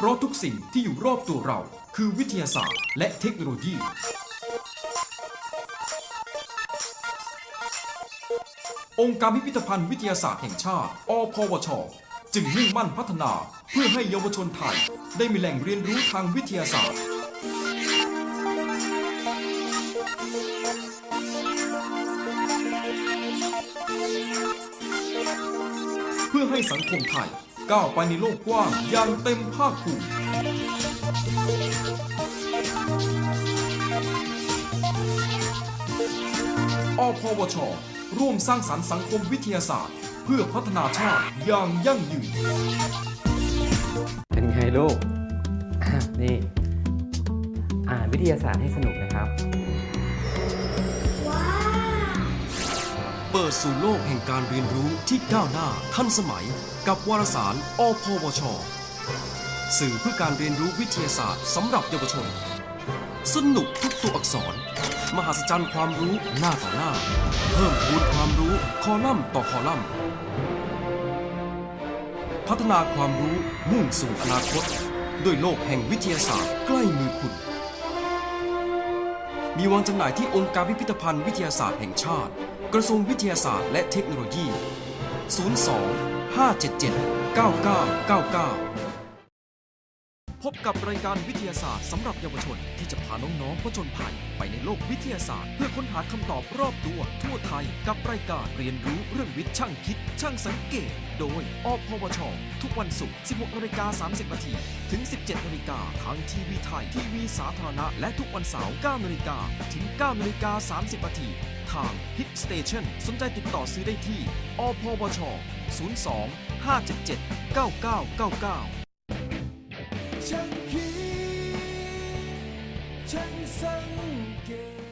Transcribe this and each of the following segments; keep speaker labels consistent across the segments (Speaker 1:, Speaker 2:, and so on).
Speaker 1: เพราะทุกสิ่งที่อยู่รอบตัวเรา คือวิทยาศาสตร์และเทคโนโลยี องค์การพิพิธภัณฑ์วิทยาศาสตร์แห่งชาติ อพวช จึงมุ่งมั่นพัฒนาเพื่อให้เยาวชนไทย ได้มีแหล่งเรียนรู้ทางวิทยาศาสตร์เพื่อให้สังคมไทย ก้าวไปในโลกกว้างอย่างเต็มภาคภูมิอพวช ร่วมสร้างสรรค์สังคมวิทยาศาสตร์ เพื่อพัฒนาชาติอย่างยั่งยืน
Speaker 2: เป็นไงลูก นี่ อ่านวิทยาศาสตร์ให้สนุกนะครับ
Speaker 1: เปิดสู่โลกแห่งการเรียนรู้ที่ก้าวหน้าทันสมัย กับวารสารอพวช สื่อเพื่อการเรียนรู้วิทยาศาสตร์สำหรับเยาวชน สนุกทุกตัวอักษร มหัศจรรย์ความรู้หน้าต่อหน้า เพิ่มพูนความรู้คอลัมน์ต่อคอลัมน์ พัฒนาความรู้มุ่งสู่อนาคต ด้วยโลกแห่งวิทยาศาสตร์ใกล้มือคุณมีวางจำหน่ายที่องค์การพิพิธภัณฑ์วิทยาศาสตร์แห่งชาติ กระทรวงวิทยาศาสตร์และเทคโนโลยี 02 577 9999พบกับรายการวิทยาศาสตร์สำหรับเยาวชนที่จะพาน้องๆผจญภัยไปในโลกวิทยาศาสตร์ เพื่อค้นหาคำตอบรอบตัวทั่วไทยกับรายการเรียนรู้เรื่องวิทย์ช่างคิด ช่างสังเกต โดยอพวช ทุกวันศุกร์ 16นาฬิกา30นาทีถึง 17นาฬิกาทางทีวีไทยทีวีสาธารณะ และทุกวันเสาร์9นาฬิกาถึง9นาฬิกา30นาที ทาง Hit Station สนใจติดต่อซื้อได้ที่ อพบช 02 577 9999
Speaker 3: ฉันคิดฉันสังเกต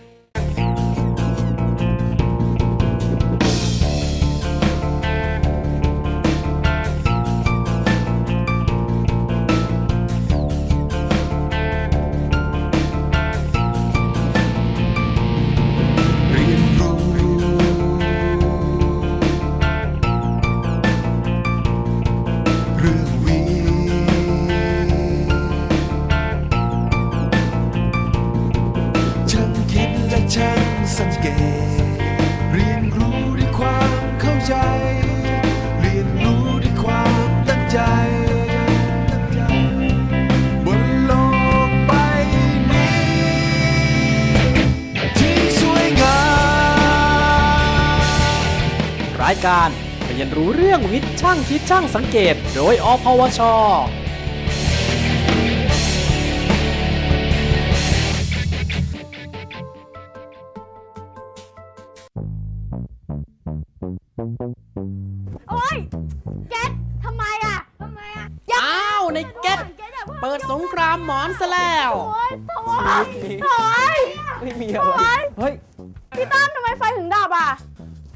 Speaker 3: รายกา
Speaker 4: รเรียนรู้เรื่องวิทย์ช่างคิดช่างสังเกต โดยอพวช
Speaker 5: โอ๊ยเก็ตทำไมอะทำไมอะ
Speaker 4: อ้าวในเก็ต
Speaker 5: เก็ตอะ
Speaker 4: เปิดสงครามหมอนซะแล้ว
Speaker 5: โอ๊ยโอ๊ยโอ๊ย
Speaker 2: ไม่มีอะไร เฮ้ย
Speaker 5: พี่ตั้มทำไมไฟถึงดับอะ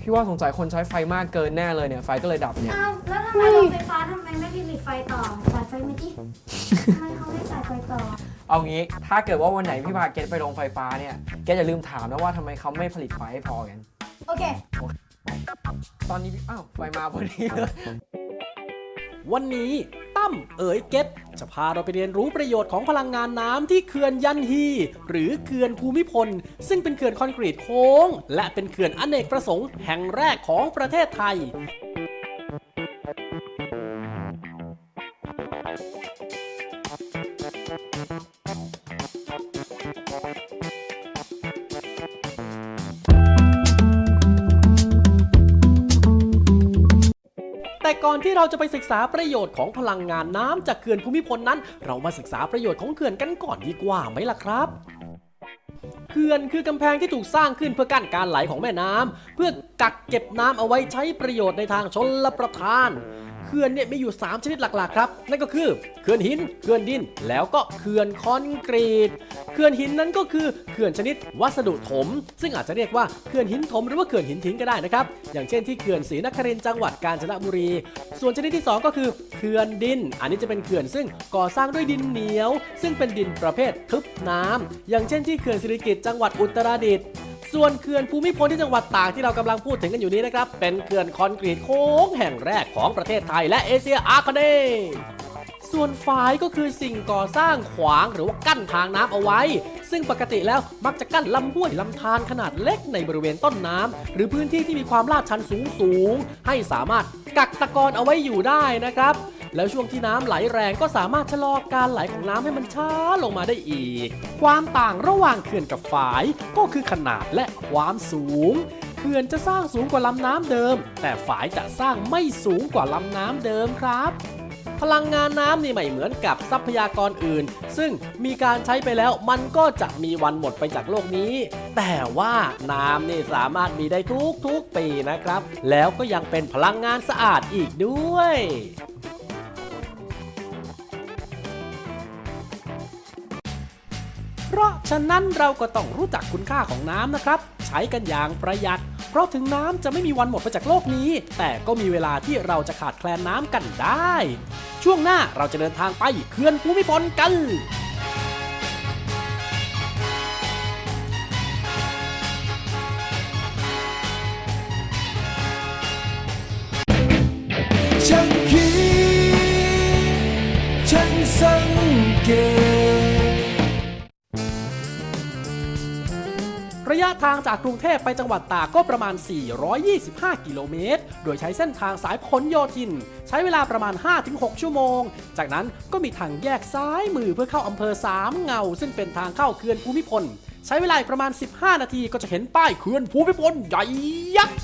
Speaker 2: พี่ว่าสงสัยคนใช้ไฟมากเกินแน่เลยเนี่ยไฟก็เลยดับเนี่ย
Speaker 6: อ้าวแล้วทำไมรถไฟฟ้าทำไมไม่ผลิตไฟต่อจ่ายไฟไม่ที่ทำไมเขาไม่จ่ายไฟต่อ
Speaker 2: เอางี้ถ้าเกิดว่าวันไหนพี่พาเกตไปโรงไฟฟ้าเนี่ยเกตอย่าลืมถามนะว่าทำไมเขาไม่ผลิตไฟให้พอกัน
Speaker 6: โอเค
Speaker 2: ตอนนี้พี่อ้าวไฟมาพอดีเลย
Speaker 4: วันนี้ ตั้ม เอ๋ยเก็ตจะพาเราไปเรียนรู้ประโยชน์ของพลังงานน้ำที่เขื่อนยันฮี หรือเขื่อนภูมิพล ซึ่งเป็นเขื่อนคอนกรีตโค้ง และเป็นเขื่อนอเนกประสงค์แห่งแรกของประเทศไทย ก่อนที่เราจะไปศึกษาประโยชน์ของพลังงานน้ำจากเขื่อนภูมิพลนั้น เรามาศึกษาประโยชน์ของเขื่อนกันก่อนดีกว่าไหมล่ะครับเขื่อนคือกำแพงที่ถูกสร้างขึ้นเพื่อกั้นการไหลของแม่น้ำเพื่อกักเก็บน้ำเอาไว้ใช้ประโยชน์ในทางชนละประทาน ขื่อนเนี่ยมีอยู่ 3 ชนิดหลักๆครับ นั่นก็คือเขื่อนหินเขื่อนดิน แล้วก็เขื่อนคอนกรีตเขื่อนหินนั้นก็คือเขื่อนชนิดวัสดุถม ซึ่งอาจจะเรียกว่าเขื่อนหินถมหรือว่าเขื่อนหินทิ้งก็ได้นะครับ อย่างเช่นที่เขื่อนศรีนครินทร์จังหวัดกาญจนบุรี ส่วนชนิดที่ 2 ก็คือเขื่อนดิน อันนี้จะเป็นเขื่อนซึ่งก่อสร้างด้วยดินเหนียว ซึ่งเป็นดินประเภททึบน้ำอย่างเช่นที่เขื่อนสิริกิติ์จังหวัดอุตรดิตถ์ ส่วนเขื่อนภูมิพลที่จังหวัดตากที่เรากำลังพูดถึงกันอยู่นี้นะครับ เป็นเขื่อนคอนกรีตโค้งแห่งแรกของประเทศไทยและเอเชียอาคเนยส่วนฝายก็คือสิ่งก่อสร้างขวางหรือว่ากั้นทางน้ำเอาไว้ ซึ่งปกติแล้วมักจะกั้นลำห้วยลำธารขนาดเล็กในบริเวณต้นน้ำหรือพื้นที่ที่มีความลาดชันสูงสูงให้สามารถกักตะกอนเอาไว้อยู่ได้นะครับ แล้วช่วงที่น้ำไหลแรงก็สามารถชะลอการไหลของน้ำให้มันช้าลงมาได้อีก ความต่างระหว่างเขื่อนกับฝายก็คือขนาดและความสูงเขื่อนจะสร้างสูงกว่าลำน้ำเดิม แต่ฝายจะสร้างไม่สูงกว่าลำน้ำเดิมครับ พลังงานน้ำนี่ไม่เหมือนกับทรัพยากรอื่น ซึ่งมีการใช้ไปแล้วมันก็จะมีวันหมดไปจากโลกนี้ แต่ว่าน้ำนี่สามารถมีได้ทุกทุกๆปีนะครับ แล้วก็ยังเป็นพลังงานสะอาดอีกด้วย ฉะนั้นเราก็ต้องรู้จักคุณค่าของน้ำนะครับ ใช้กันอย่างประหยัด เพราะถึงน้ำจะไม่มีวันหมดไปจากโลกนี้ แต่ก็มีเวลาที่เราจะขาดแคลนน้ำกันได้ ช่วงหน้าเราจะเดินทางไปเขื่อนภูมิพลกัน
Speaker 3: ฉัน
Speaker 4: ทางจากกรุงเทพไปจังหวัดตากก็ประมาณ 425 กิโลเมตร โดยใช้เส้นทางสายพหลโยธิน ใช้เวลาประมาณ 5-6 ชั่วโมง จากนั้นก็มีทางแยกซ้ายมือเพื่อเข้าอำเภอสามเงา ซึ่งเป็นทางเข้าเขื่อนภูมิพล ใช้เวลาประมาณ 15 นาทีก็จะเห็นป้ายเขื่อนภูมิพลใหญ่ยักษ์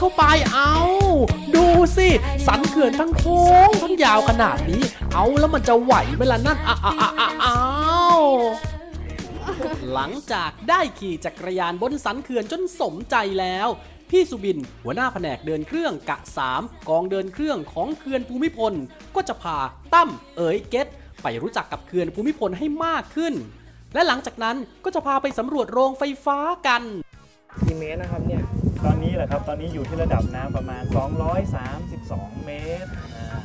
Speaker 4: เอาปั่นเข้าไปเอา ดูสิสันเขื่อนทั้งโค้งทั้งยาวขนาดนี้ เอาแล้วมันจะไหวไหมล่ะนั่นอ้าอ้าอ้าอ้าอ้าวหลังจากได้ขี่จักรยานบนสันเขื่อนจนสมใจแล้ว พี่สุบิน หัวหน้าแผนกเดินเครื่องกะ 3 กองเดินเครื่องของเขื่อนภูมิพล ก็จะพาตั้มเอ๋ยเกตไปรู้จักกับเขื่อนภูมิพลให้มากขึ้น และหลังจากนั้นก็จะพาไปสำรวจโรงไฟฟ้ากัน
Speaker 2: กี่เมตรนะครับเนี่ย
Speaker 7: ตอนนี้แหละครับ ตอนนี้อยู่ที่ระดับน้ำประมาณ 232 เมตรอ่า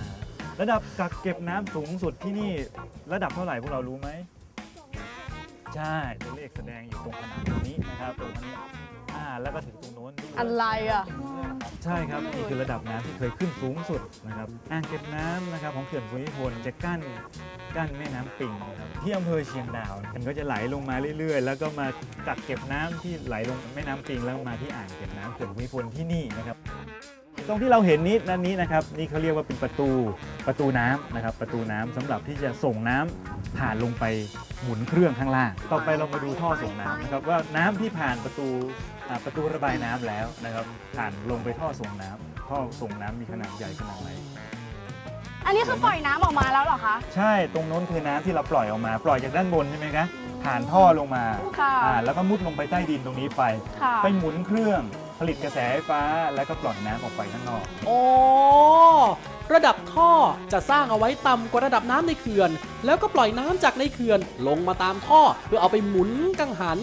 Speaker 7: ระดับกักเก็บน้ำสูงสุดที่นี่ระดับเท่าไหร่พวกเรารู้ไหม ใช่ตัวเลขแสดงอยู่ตรงขนาดตรงนี้นะครับตรงนี้อ่า แล้วก็ถึงตรงโน้นด้วย
Speaker 5: อะไรอะ
Speaker 7: ใช่ครับนี่คือระดับน้ำที่เคยขึ้นสูงสุดนะครับอ่างเก็บน้ำนะครับของเขื่อนภูมิพลจะกั้นกั้นแม่น้ำปิงนะครับที่อำเภอเชียงดาวมันก็จะไหลลงมาเรื่อยๆ แล้วก็มากักเก็บน้ำที่ไหลลงแม่น้ำปิงแล้วมาที่อ่างเก็บน้ำเขื่อนภูมิพลที่นี่นะครับ ตรงที่เราเห็นนี้นั่นนี้นะครับนี่เขาเรียกว่าเป็นประตูประตูน้ำนะครับประตูน้ำสำหรับที่จะส่งน้ำผ่านลงไปหมุนเครื่องข้างล่าง ต่อไปเรามาดูท่อส่งน้ำนะครับว่าน้ำที่ผ่านประตูอ่าประตูระบายน้ำแล้วนะครับผ่านลงไปท่อส่งน้ำท่อส่งน้ำมีขนาดใหญ่ขนาดไหน
Speaker 5: อันนี้คือปล่อยน้ำออกมาแล้วเหรอคะ
Speaker 7: ใช่ ตรงโน้นคือน้ำที่เราปล่อยออกมา ปล่อยจากด้านบนใช่ไหมคะผ่านท่อลงมา
Speaker 5: ค่ะ
Speaker 7: อ่าแล้วก็มุดลงไปใต้ดินตรงนี้ไป
Speaker 5: ค่ะ
Speaker 7: ไปหมุนเครื่อง ผลิตกระแสไฟฟ้าแล้วก็ปล่อยน้ำออกไปข้างนอก
Speaker 4: อ๋อระดับท่อจะสร้างเอาไว้ต่ำกว่าระดับน้ำในเขื่อน แล้วก็ปล่อยน้ำจากในเขื่อน ลงมาตามท่อเพื่อเอาไปหมุนกังหัน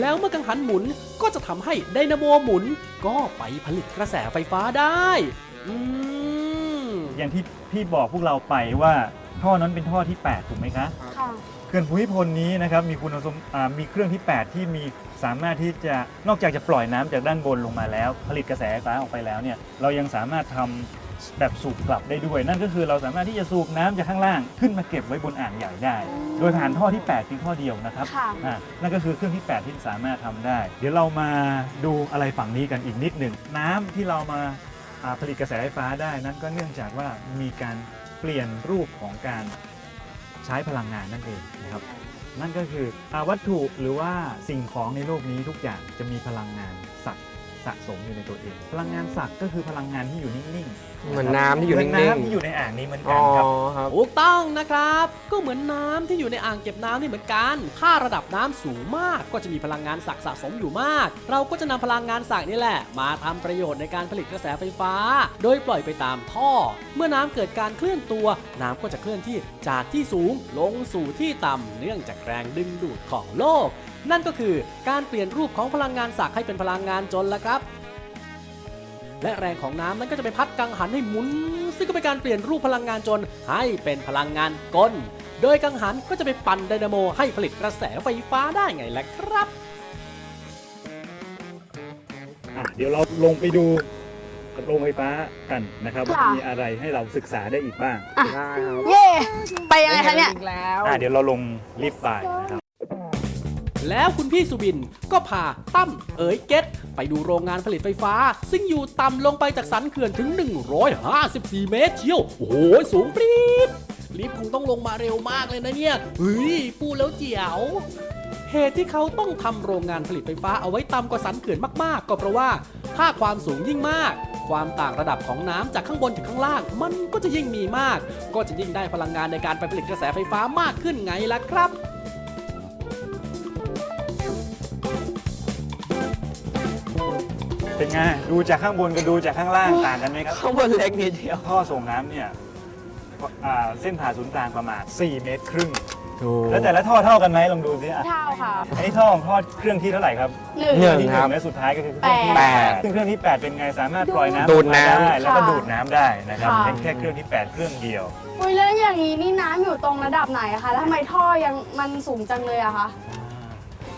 Speaker 4: แล้วเมื่อกังหันหมุนก็จะทำให้ไดนาโมหมุน ก็ไปผลิตกระแสไฟฟ้าได้ อืม
Speaker 7: อย่างที่พี่บอกพวกเราไปว่า ท่อนั้นเป็นท่อที่ 8 ถูกไหมคะ
Speaker 5: ค่ะ
Speaker 7: เขื่อนภูมิพลนี้นะครับมีคุณสมอ่ามีเครื่องที่ 8 ที่มีสามารถที่จะนอกจากจะปล่อยน้ำจากด้านบนลงมาแล้ว ผลิตกระแสไฟฟ้าออกไปแล้วเนี่ยเรายังสามารถทำแบบสูบกลับได้ด้วย นั่นก็คือเราสามารถที่จะสูบน้ำจากข้างล่าง ขึ้นมาเก็บไว้บนอ่างใหญ่ได้ โดยผ่านท่อที่8เพียงท่อเดียวนะครับ
Speaker 5: ค่ะ
Speaker 7: อ่านั่นก็คือเครื่องที่ 8 ที่สามารถทำได้ เดี๋ยวเรามาดูอะไรฝั่งนี้กันอีกนิดหนึ่งน้ำที่เรามาอ่าผลิตกระแสไฟฟ้าได้ นั้นก็เนื่องจากว่ามีการเปลี่ยนรูปของการใช้พลังงานนั่นเองนะครับ นั่นก็คืออวัตถุหรือว่าสิ่งของในโลกนี้ทุกอย่างจะมีพลังงาน สักสะสมอยู่ในตัวเอง พลังงานสักก็คือพลังงานที่อยู่นิ่งๆ
Speaker 2: เหมือนน้ำที่อยู่
Speaker 7: เหมื
Speaker 2: นิ่งๆ
Speaker 7: น้ำที่อยู่ในอ่างนี้เหมือน
Speaker 2: อ๋
Speaker 7: กั
Speaker 2: อน
Speaker 7: ครับ
Speaker 2: ครับ
Speaker 4: ถูกต้องนะครับ ก็เหมือนน้ำที่อยู่ในอ่างเก็บน้ำนี่เหมือนกัน ถ้าระดับน้ำสูงมากก็จะมีพลังงานสักสะสมอยู่มาก เราก็จะนำพลังงานสักนี่แหละ มาทำประโยชน์ในการผลิตกระแสไฟฟ้า โดยปล่อยไปตามท่อ เมื่อน้ำเกิดการเคลื่อนตัว น้ำก็จะเคลื่อนที่จากที่สูงลงสู่ที่ต่ำเนื่องจากแรงดึงดูดของโลก นั่นก็คือการเปลี่ยนรูปของพลังงานสักให้เป็นพลังงานจนละครับ และแรงของน้ำนั้นก็จะไปพัดกังหันให้หมุน ซึ่งก็เป็นการเปลี่ยนรูปพลังงานจนให้เป็นพลังงานกล โดยกังหันก็จะไปปั่นไดนาโมให้ผลิตกระแสไฟฟ้าได้ไงล่ะครับ
Speaker 7: อะเดี๋ยวเราลงไปดูโรงไฟฟ้ากันนะครับว่า
Speaker 5: ค่ะ
Speaker 7: มีอะไรให้เราศึกษาได้อีกบ้าง
Speaker 2: ได้ครับ
Speaker 5: เย่ไปยังไงคะเนี่ย
Speaker 2: อีกแล้ว
Speaker 7: อะเดี๋ยวเราลงลิฟต์ไปนะครับ
Speaker 4: แล้วคุณพี่สุบินก็พาตั้มเอ๋ยเกตไปดูโรงงานผลิตไฟฟ้า ซึ่งอยู่ต่ำลงไปจากสันเขื่อนถึง 154 เมตรเชียว โอ้โห สูงปรี๊ดลิฟต์คงต้องลงมาเร็วมากเลยนะเนี่ยเฮ้ยปูแล้วเจียวเหตุที่เขาต้องทำโรงงานผลิตไฟฟ้าเอาไว้ต่ำกว่าสันเขื่อนมากๆ ก็เพราะว่าถ้าความสูงยิ่งมาก ความต่างระดับของน้ำจากข้างบนถึงข้างล่าง มันก็จะยิ่งมีมาก ก็จะยิ่งได้พลังงานในการไปผลิตกระแสไฟฟ้ามากขึ้นไงล่ะครับ
Speaker 7: เป็นไงดูจากข้างบนกับดูจากข้างล่างต่างกันไหมครับ
Speaker 2: ข้างบนเล็กนิดเดียว
Speaker 7: ท่อส่งน้ำเนี่ยอ่าเส้นผ่าศูนย์กลางประมาณ 4 เมตรครึ่งแล้วแต่ละท่อเท่ากันไหมลองดูสิอะ
Speaker 5: เท่าค่ะ
Speaker 7: อันนี้ท่อของท่อเครื่องที่เท่าไหร่ครับ
Speaker 5: หนึ่ง
Speaker 2: หนึ่ง
Speaker 7: ที่ห
Speaker 2: ครับ
Speaker 7: และสุดท้ายก็คือเครื่องที่
Speaker 5: แปด
Speaker 7: แปดซึ่งเครื่องที่8เป็นไงสามารถปล่อยน้ำ
Speaker 2: ดูดน้ำ
Speaker 7: ออกมาได้แล้วก็
Speaker 5: ค่ะ
Speaker 7: ดูดน้ำได้นะครับ
Speaker 5: ค่ะ
Speaker 7: เป็นแค่เครื่องที่8เครื่องเดียว
Speaker 5: อุ้ยแล้วอย่างนี้นี่น้ำอยู่ตรงระดับไหนอะคะแล้วทำไมท่อยังมันสูงจังเลยอะคะ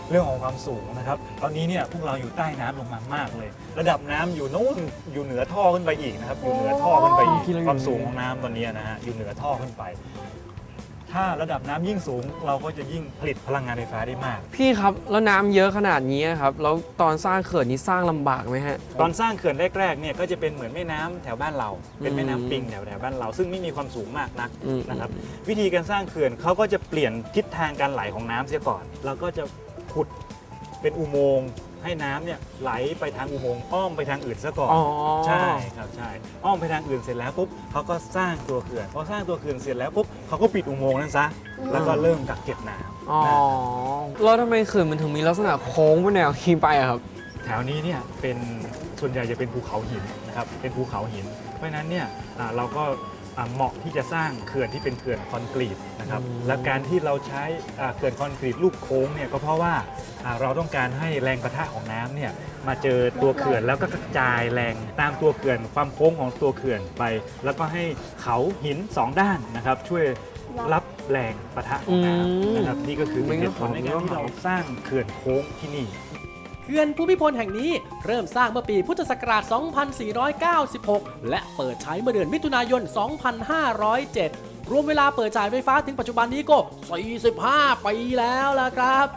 Speaker 7: เรื่องของความสูงนะครับ ตอนนี้เนี่ยพวกเราอยู่ใต้น้ำลงมามากเลย ระดับน้ำอยู่โน้นอยู่เหนือท่อขึ้นไปอีกนะครับ อยู่เหนือท่อขึ้นไปอีก
Speaker 2: ที่เราอยู่
Speaker 7: ความสูงของน้ำตอนนี้นะฮะอยู่เหนือท่อขึ้นไป ถ้าระดับน้ำยิ่งสูงเราก็จะยิ่งผลิตพลังงานไฟฟ้าได้มาก
Speaker 2: พี่ครับ แล้วน้ำเยอะขนาดนี้ครับ แล้วตอนสร้างเขื่อนนี้สร้างลำบากไหมฮะ
Speaker 7: ตอนสร้างเขื่อนแรกๆเนี่ยก็จะเป็นเหมือนแม่น้ำแถวบ้านเรา เป็นแม่น้ำปิงแถวแถวบ้านเรา ซึ่งไม่มีความสูงมากนัก
Speaker 2: อืม
Speaker 7: นะครับ วิธีการสร้างเขื่อนเขาก็จะเปลี่ยนทิศทางการไหลของน้ำเสียก่อนแล้วก็จะ ขุดเป็นอุโมงค์ให้น้ำเนี่ยไหลไปทางอุโมงค์อ้อมไปทางอื่นซะก่อน
Speaker 2: อ๋อ
Speaker 7: ใช่ครับใช่อ้อมไปทางอื่นเสร็จแล้วปุ๊บเขาก็สร้างตัวเขื่อนพอสร้างตัวเขื่อนเสร็จแล้วปุ๊บเขาก็ปิดอุโมงค์นั้นซะแล้วก็เริ่มกักเก็บน้ำ
Speaker 2: อ๋อ
Speaker 7: นะ
Speaker 2: แล้วทำไมเขื่อนมันถึงมีลักษณะโค้งเป็นแนวคีไปอะครับ
Speaker 7: แถวนี้เนี่ยเป็นส่วนใหญ่จะเป็นภูเขาหินนะครับเป็นภูเขาหิน เพราะฉะนั้นเนี่ยอ่าเราก็อ่า เหมาะที่จะสร้างเขื่อนที่เป็นเขื่อนคอนกรีตนะครับ
Speaker 2: อืม
Speaker 7: และการที่เราใช้อ่าเขื่อนคอนกรีตลูกโค้งเนี่ยก็เพราะว่าอ่าเราต้องการให้แรงประทะของน้ำเนี่ยมาเจอตัวเขื่อนแล้วก็กระจายแรงตามตัวเขื่อนความโค้งของตัวเขื่อนไป แล้วก็ให้เขาหินสองด้านนะครับช่วยรับแรงประทะของน้ำนะครับนี่ก็คือเป็นเหตุผลในการที่เราสร้างเขื่อนโค้งที่นี่
Speaker 4: เขื่อนภูมิพลแห่งนี้เริ่มสร้างเมื่อปีพุทธศักราช 2496 และเปิดใช้เมื่อเดือนมิถุนายน 2507 รวมเวลาเปิดจ่ายไฟฟ้าถึงปัจจุบันนี้ก็ 45 ปีแล้วล่ะครับ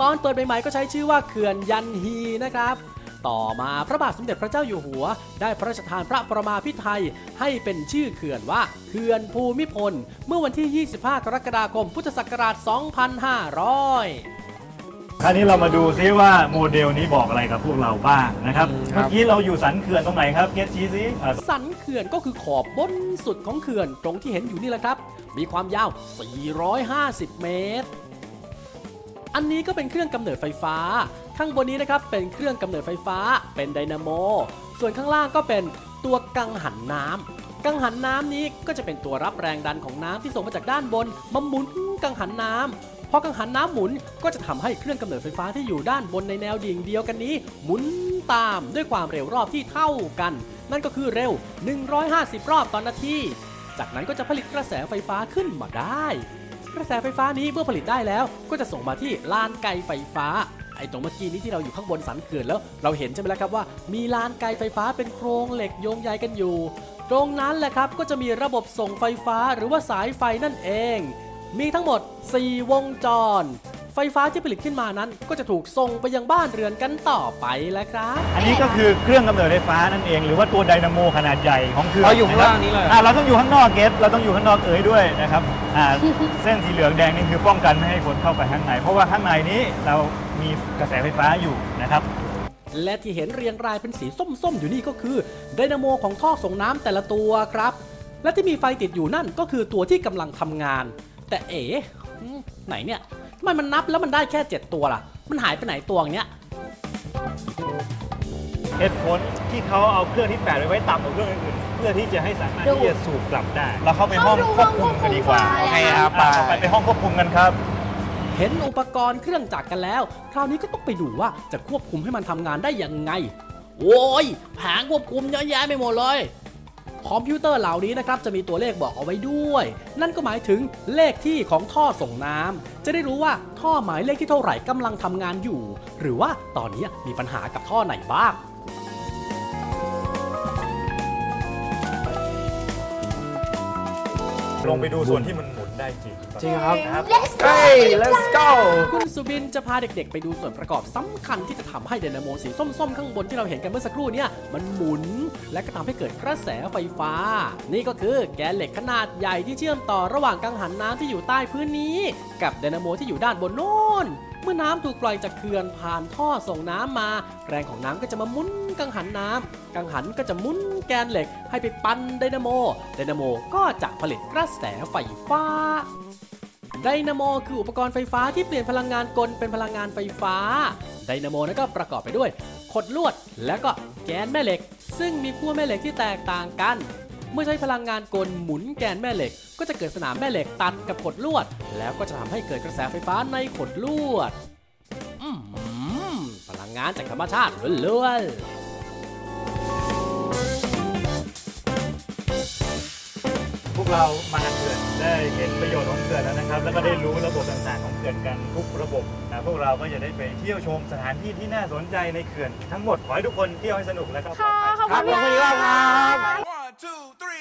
Speaker 4: ตอนเปิดใหม่ๆก็ใช้ชื่อว่าเขื่อนยันฮีนะครับต่อมาพระบาทสมเด็จพระเจ้าอยู่หัว ได้พระราชทานพระประมาพิไทยให้เป็นชื่อเขื่อนว่าเขื่อนภูมิพล เมื่อวันที่ 25 กรกฎาคม พุทธศักราช 2500
Speaker 7: คราวนี้เรามาดูซิว่าโมเดลนี้บอกอะไรกับพวกเราบ้างนะครับ
Speaker 2: อืมครับ
Speaker 7: เมื่อกี้เราอยู่สันเขื่อนตรงไหนครับเกตชี้ซิอะ
Speaker 4: สันเขื่อนก็คือขอบบนสุดของเขื่อนตรงที่เห็นอยู่นี่แหละครับ มีความยาว 450 เมตร อันนี้ก็เป็นเครื่องกำเนิดไฟฟ้า ข้างบนนี้นะครับเป็นเครื่องกำเนิดไฟฟ้า เป็นไดนาโม ส่วนข้างล่างก็เป็นตัวกังหันน้ำ กังหันน้ำนี้ก็จะเป็นตัวรับแรงดันของน้ำที่ส่งมาจากด้านบนมาหมุนกังหันน้ำพอกังหันน้ำหมุนก็จะทำให้เครื่องกำเนิดไฟฟ้าที่อยู่ด้านบนในแนวดิ่งเดียวกันนี้ หมุนตามด้วยความเร็วรอบที่เท่ากัน นั่นก็คือเร็ว 150 รอบต่อนนาที จากนั้นก็จะผลิตกระแสไฟฟ้าขึ้นมาได้ กระแสไฟฟ้านี้เมื่อผลิตได้แล้ว ก็จะส่งมาที่ลานไกไฟฟ้า ไอ้ตรงเมื่อกี้นี้ที่เราอยู่ข้างบนสันเขื่อนแล้ว เราเห็นใช่ไหมล่ะครับว่า มีลานไกลไฟฟ้าเป็นโครงเหล็กโยงใยกันอยู่ ตรงนั้นแหละครับก็จะมีระบบส่งไฟฟ้าหรือว่าสายไฟนั่นเอง มีทั้งหมด 4 วงจร ไฟฟ้าที่ผลิตขึ้นมานั้น ก็จะถูกส่งไปยังบ้านเรือนกันต่อไปแหละครับ
Speaker 7: อันนี้ก็คือเครื่องกำเนิดไฟฟ้านั่นเอง หรือว่าตัวไดนาโมขนาดใหญ่ของเขื่อน
Speaker 2: เราอยู่ข้างล่างนี้เลย
Speaker 7: อะเราต้องอยู่ข้างนอกเกตเราต้องอยู่ข้างนอกเอ๋ยด้วยนะครับอ่าเส้นสีเหลืองแดงนี่คือป้องกันไม่ให้คนเข้าไปข้างใน เพราะว่าข้างในนี้เรามีกระแสไฟฟ้าอยู่นะครับ
Speaker 4: และที่เห็นเรียงรายเป็นสีส้มๆ อยู่นี่ก็คือไดนาโมของท่อส่งน้ำแต่ละตัวครับ และที่มีไฟติดอยู่นั่นก็คือตัวที่กำลังทำงาน แต่เอ๋อืมไหนเนี่ยทำ ไมมันนับแล้วมันได้แค่ 7 ตัวล่ะ มันหายไปไหนตัวอย่างเนี้ย
Speaker 7: เหตุผลที่เขาเอาเครื่องที่แปดไว้ต่ำกว่าเครื่องอื่นๆเพื่อที่จะให้สามารถ
Speaker 5: ดู
Speaker 7: ที่จะสูบกลับได้ เราเข้าไปห้องควบคุมกันดีกว่า
Speaker 5: โอเคครับ
Speaker 7: อะต่อไปไปห้องควบคุมกันครับ
Speaker 4: เห็นอุปกรณ์เครื่องจักรกันแล้ว คราวนี้ก็ต้องไปดูว่าจะควบคุมให้มันทำงานได้ยังไง โอ้ยแผงควบคุมเยอะแยะไปหมดเลย คอมพิวเตอร์เหล่านี้นะครับจะมีตัวเลขบอกเอาไว้ด้วย นั่นก็หมายถึงเลขที่ของท่อส่งน้ำจะได้รู้ว่าท่อหมายเลขที่เท่าไหร่กำลังทำงานอยู่ หรือว่าตอนนี้มีปัญหากับท่อไหนบ้าง
Speaker 7: ลงไปดูส่วนที่มันหมุน ได้จริง
Speaker 2: จริงครับ
Speaker 7: นะครับ
Speaker 2: เฮ้ย let's go
Speaker 4: คุณสุบินจะพาเด็กๆ ไปดูส่วนประกอบสำคัญที่จะทำให้ไดนาโมสีส้มๆ ข้างบนที่เราเห็นกันเมื่อสักครู่เนี่ยมันหมุน และก็ทำให้เกิดกระแสไฟฟ้า นี่ก็คือแกนเหล็กขนาดใหญ่ที่เชื่อมต่อระหว่างกังหันน้ำที่อยู่ใต้พื้นนี้ กับไดนาโมที่อยู่ด้านบนโน้น เมื่อน้ำถูกปล่อยจากเขื่อนผ่านท่อส่งน้ำมา แรงของน้ำก็จะมาหมุน กังหันน้ำกังหันก็จะมุนแกนเหล็กให้ไปปั้นไดนาโม ไดนาโมก็จะผลิตกระแสไฟฟ้า ไดนาโมคืออุปกรณ์ไฟฟ้าที่เปลี่ยนพลังงานกลเป็นพลังงานไฟฟ้า ไดนาโมนั้นก็ประกอบไปด้วยขดลวดและก็แกนแม่เหล็ก ซึ่งมีขั้วแม่เหล็กที่แตกต่างกัน เมื่อใช้พลังงานกลหมุนแกนแม่เหล็ก ก็จะเกิดสนามแม่เหล็กตัดกับขดลวด แล้วก็จะทำให้เกิดกระแสไฟฟ้าในขดลวดพลังงานจากธรรมชาติล้วนๆ
Speaker 7: วกเรามาเขื่อนได้เห็นประโยชน์ของเขื่อนแล้วนะครับ แล้วก็ได้รู้ระบบต่างๆของเขื่อนกันทุกระบบนะพวกเราก็จะได้ไปเที่ยวชมสถานที่ที่น่าสนใจในเขื่อนทั้งหมดขอให้ทุกคนเที่ยวให้สนุกและก็ปลอดภัย
Speaker 5: ขอบ
Speaker 2: ครับ
Speaker 5: คุณ
Speaker 2: ขอบคุณอีกรอบครับ
Speaker 3: One, two, three,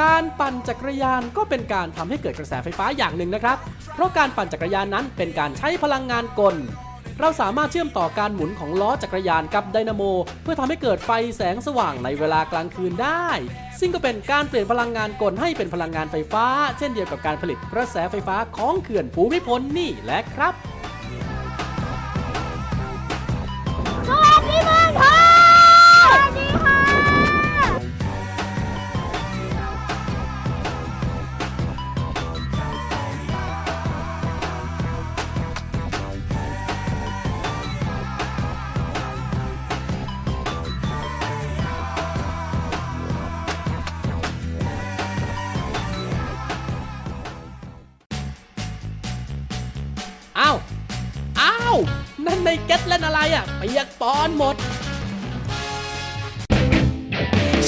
Speaker 4: การปั่นจักรยานก็เป็นการทำให้เกิดกระแสไฟฟ้าอย่างหนึ่งนะครับ เพราะการปั่นจักรยานนั้นเป็นการใช้พลังงานกล เราสามารถเชื่อมต่อการหมุนของล้อจักรยานกับไดนาโม เพื่อทำให้เกิดไฟแสงสว่างในเวลากลางคืนได้ ซึ่งก็เป็นการเปลี่ยนพลังงานกลให้เป็นพลังงานไฟฟ้า เช่นเดียวกับการผลิตกระแสไฟฟ้าของเขื่อนภูมิพลนี่แหละครับ นั่นในเก็ตเล่นอะไรอะเปียกปอนหมด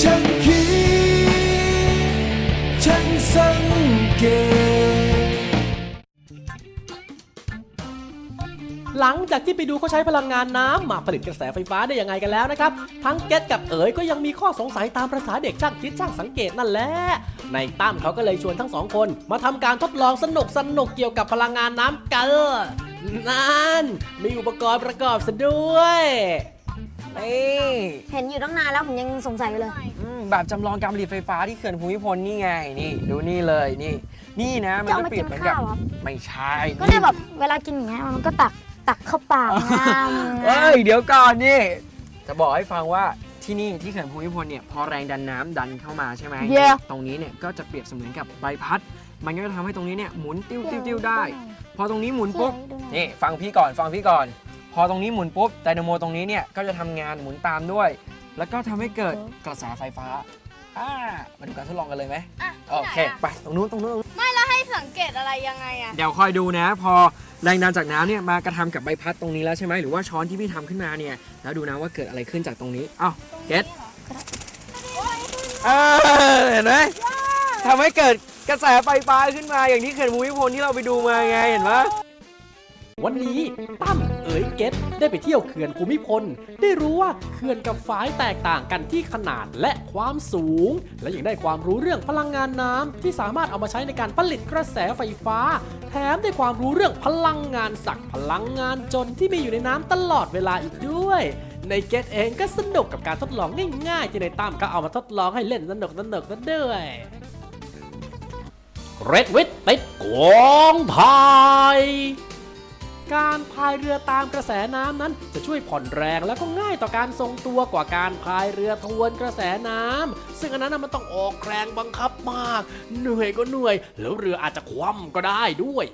Speaker 3: ฉันคิด ฉันสังเกต
Speaker 4: หลังจากที่ไปดูเขาใช้พลังงานน้ำมาผลิตกระแสไฟฟ้าได้ยังไงกันแล้วนะครับ ทั้งเก็ตกับเอ๋ยก็ยังมีข้อสงสัยตามประษาเด็กช่างคิดช่างสังเกตนั่นแหละในตั้มเขาก็เลยชวนทั้งสองคน มาทำการทดลองสนุกสนุกเกี่ยวกับพลังงานน้ำกันนั่นมีอุปกรณ์ประกอบซะด้วย
Speaker 2: นี่
Speaker 6: เห็นอยู่ตั้งนานแล้วผมยังสงสัยอยู่เลย
Speaker 2: อืมแบบจำลองการผลิตไฟฟ้าที่เขื่อนภูมิพลนี่ไงนี่ ดูนี่เลยนี่ นี่นะมัน
Speaker 6: จะเอา
Speaker 2: ก็
Speaker 6: มา
Speaker 2: เปรียบ
Speaker 6: กิน
Speaker 2: เหมือนกับ
Speaker 6: ข้าวเหรอ
Speaker 2: ไม่ใช่
Speaker 6: ก็เนี่ยแบบเวลากินอย่างเงี้ยมันก็ตัก ตักเข้าปากงาม
Speaker 2: เอ้ยเดี๋ยวก่อนนี่จะบอกให้ฟังว่าที่นี่ที่เขื่อนภูมิพลเนี่ยพอแรงดันน้ำดันเข้ามาใช่ไหม
Speaker 6: เย้
Speaker 2: ตรงนี้เนี่ยก็จะเปรียบเสมือนกับใบพัด มันก็จะทำให้ตรงนี้เนี่ยหมุนติ้วติ้วติ้วได้ พอตรงนี้หมุนปุ๊บ นี่ ฟังพี่ก่อนฟังพี่ก่อน พอตรงนี้หมุนปุ๊บไดนาโมตรงนี้เนี่ยก็จะทำงานหมุนตามด้วย แล้วก็ทำให้เกิดกระแสไฟฟ้า อ่ามาดูการทดลองกันเลยไหม
Speaker 5: อะ
Speaker 2: โอเคไปตรงนู้นตรงนู้น
Speaker 5: ไม่แล้วให้สังเกตอะไรยังไงอะ
Speaker 2: เดี๋ยวคอยดูนะ พอแรงดันจากน้ำเนี่ยมากระทำกับใบพัดตรงนี้แล้วใช่ไหมหรือว่าช้อนที่พี่ทำขึ้นมาเนี่ยแล้วดูนะว่าเกิดอะไรขึ้นจากตรงนี้อ้าวเก็ตเออเห็นไหมทำให้เกิดกระแสไฟฟ้าขึ้นมาอย่างที่เขื่อนภูมิพลที่เราไปดูมาไงเห็นไหม
Speaker 4: วันนี้ตั้ม เอ๋ยเก็ตได้ไปเที่ยวเขื่อนภูมิพล ได้รู้ว่าเขื่อนกับฝายแตกต่างกันที่ขนาดและความสูง และยังได้ความรู้เรื่องพลังงานน้ำที่สามารถเอามาใช้ในการผลิตกระแสไฟฟ้า แถมได้ความรู้เรื่องพลังงานศักพลังงานจนที่มีอยู่ในน้ำตลอดเวลาอีกด้วยในเก็ตเองก็สนุกกับการทดลองง่ายๆที่ในตั้มก็เอามาทดลองให้เล่นสนุกสนุกๆกันด้วยเรดวิทติดกองพาย การพายเรือตามกระแสน้ำนั้น จะช่วยผ่อนแรงและก็ง่ายต่อการทรงตัวกว่าการพายเรือทวนกระแสน้ำซึ่งอันนั้นมันต้องออกแรงบังคับมาก เหนื่อยก็เหนื่อย แล้วเรืออาจจะคว่ำก็ได้ด้วย